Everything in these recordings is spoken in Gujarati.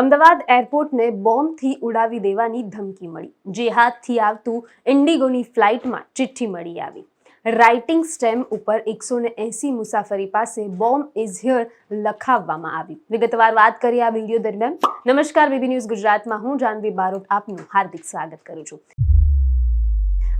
અમદાવાદ એરપોર્ટને બોમ્બથી ઉડાવી દેવાની ધમકી મળી. જેહાદથી આવતું ઇન્ડિગોની ફ્લાઇટમાં ચિઠ્ઠી મળી આવી. રાઇટિંગ સ્ટેમ્પ ઉપર એકસો ને એંસી મુસાફરી પાસે બોમ્બ ઇઝ હિયર લખાવવામાં આવી વિગતવાર વાત કરીએ આ વીડિયો દરમિયાન. નમસ્કાર, બીબી ન્યૂઝ ગુજરાતમાં. હું જાનવી બારોટ આપનું હાર્દિક સ્વાગત કરું છું.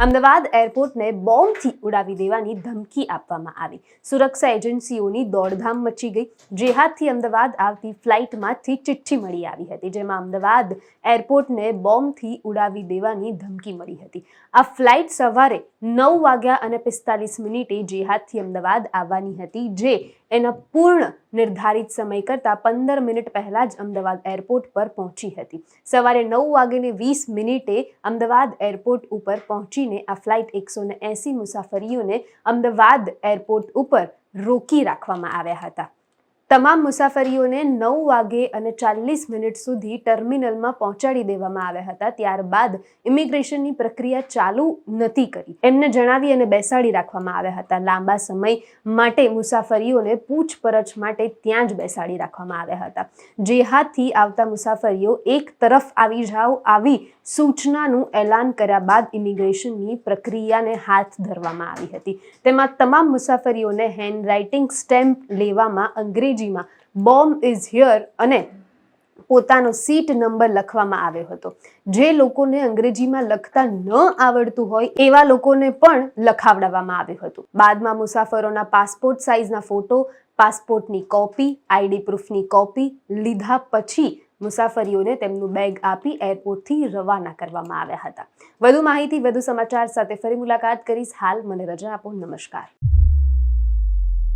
અમદાવાદ એરપોર્ટને બોમ્બથી ઉડાવી દેવાની ધમકી આપવામાં આવી. સુરક્ષા એજન્સીઓની દોડધામ મચી ગઈ. જેહાદથી અમદાવાદ આવતી ફ્લાઇટમાંથી ચિઠ્ઠી મળી આવી હતી, જેમાં અમદાવાદ એરપોર્ટને બોમ્બથી ઉડાવી દેવાની ધમકી મળી હતી. આ ફ્લાઇટ સવારે નવ વાગ્યા અને પિસ્તાલીસ મિનિટે જેહાદથી અમદાવાદ આવવાની હતી, જે એના પૂર્ણ નિર્ધારિત સમય કરતાં પંદર મિનિટ પહેલા જ અમદાવાદ એરપોર્ટ પર પહોંચી હતી. સવારે નવ વાગીને વીસ મિનિટે અમદાવાદ એરપોર્ટ ઉપર પહોંચીને આ ફ્લાઇટ એકસો ને એંસી મુસાફરીઓને અમદાવાદ એરપોર્ટ ઉપર રોકી રાખવામાં આવ્યા હતા. તમામ મુસાફરીઓને નવ વાગે અને ચાલીસ મિનિટ સુધી ટર્મિનલમાં પહોંચાડી દેવામાં આવ્યા હતા. ત્યારબાદ ઇમિગ્રેશનની પ્રક્રિયા ચાલુ નથી કરી. એમને જણાવી અને બેસાડી રાખવામાં આવ્યા હતા. લાંબા સમય માટે મુસાફરીઓને પૂછપરછ માટે ત્યાં જ બેસાડી રાખવામાં આવ્યા હતા. જે હાથથી આવતા મુસાફરીઓ એક તરફ આવી જાઓ આવી સૂચનાનું એલાન કર્યા બાદ ઇમિગ્રેશનની પ્રક્રિયાને હાથ ધરવામાં આવી હતી. તેમાં તમામ મુસાફરીઓને હેન્ડરાઇટિંગ સ્ટેમ્પ લેવામાં અંગ્રેજીમાં બોમ્બ ઇઝ હિયર અને પોતાનો સીટ નંબર લખવામાં આવ્યો હતો. જે લોકોને અંગ્રેજીમાં લખતા ન આવડતું હોય એવા લોકોને પણ લખાવડાવવામાં આવ્યું હતું. બાદમાં મુસાફરોના પાસપોર્ટ સાઇઝના ફોટો પાસપોર્ટની કોપી આઈડી પ્રૂફની કોપી લીધા પછી મુસાફરીઓને તેમનું બેગ આપી એરપોર્ટથી રવાના કરવામાં આવ્યા હતા. વધુ માહિતી, વધુ સમાચાર સાથે ફરી મુલાકાત કરીશ. હાલ મને રજા આપો. નમસ્કાર.